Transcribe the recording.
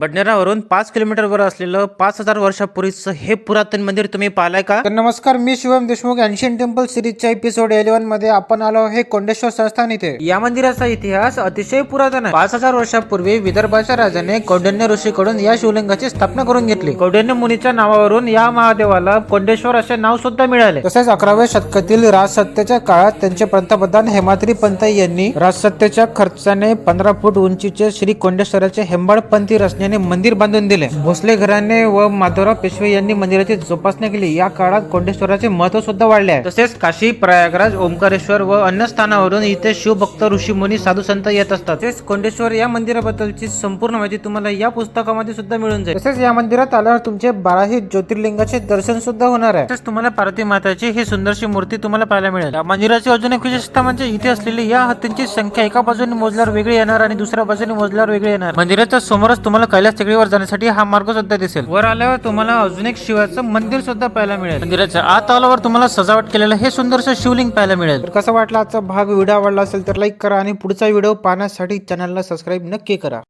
बडनेरावरून पाच किलोमीटरवर असलेलं पाच हजार वर्षापूर्वीचं हे पुरातन मंदिर तुम्ही पाहिलंय का? तर नमस्कार मी शिवम देशमुख अँशियन टेम्पल सिरीजच्या एपिसोड इलेव्हनमध्ये आपण आलो हे कोंडेश्वर संस्थान इथे. या मंदिराचा इतिहास अतिशय पुरातन आहे. पाच हजार वर्षापूर्वी विदर्भाच्या राजाने कौंडन्य ऋषीकडून या शिवलिंगाची स्थापना करून घेतली. कौंडन्य मुनीच्या नावावरून या महादेवाला कोंडेश्वर असे नाव सुद्धा मिळाले. तसेच अकराव्या शतकातील राजसत्तेच्या काळात त्यांचे पंतप्रधान हेमाद्री पंत यांनी राजसत्तेच्या खर्चाने पंधरा फूट उंचीचे श्री कोंडेश्वराचे हेंबाडपंथी रचनेने मंदिर बांधून दिले. भोसले घराणे व माधवराव पेशवे यांनी मंदिराची जोपासना केली. या काळात कोंडेश्वराचे महत्त्व सुद्धा वाढले आहे. तसेच काशी प्रयागराज ओंकारेश्वर व अन्य स्थानावरून इथे शिवभक्त ऋषी मुनी साधू संत येत असतात. तसेच कोंडेश्वर या मंदिराबद्दलची संपूर्ण माहिती तुम्हाला या पुस्तकामध्ये सुद्धा मिळून जाईल. तसेच या मंदिरात आल्यावर तुमचे बाराही ज्योतिर्लिंगाचे दर्शन सुद्धा होणार आहे. तसेच तुम्हाला पार्वती माताची ही सुंदरशी मूर्ती तुम्हाला पाहायला मिळेल. या मंदिराची अजून एक विशेषता म्हणजे इथे असलेली या हत्तींची संख्या एका बाजूने मोजल्यावर वेगळी येणार आणि दुसऱ्या बाजूने मोजल्यावर वेगळी येणार. मंदिराच्या समोरच तुम्हाला कैलास टेकडीवर जाण्यासाठी हा मार्ग सुद्धा दिसेल. वर आल्यावर तुम्हाला अजून एक शिवाचं मंदिर सुद्धा पाहायला मिळेल. मंदिराच्या आत आल्यावर तुम्हाला सजावट केलेलं हे सुंदरसं शिवलिंग पाहायला मिळेल. तर कसं वाटलं आजचा भाग? व्हिडिओ आवडला असेल तर लाईक करा आणि पुढचा व्हिडिओ पाहण्यासाठी चॅनलला सबस्क्राईब नक्की करा.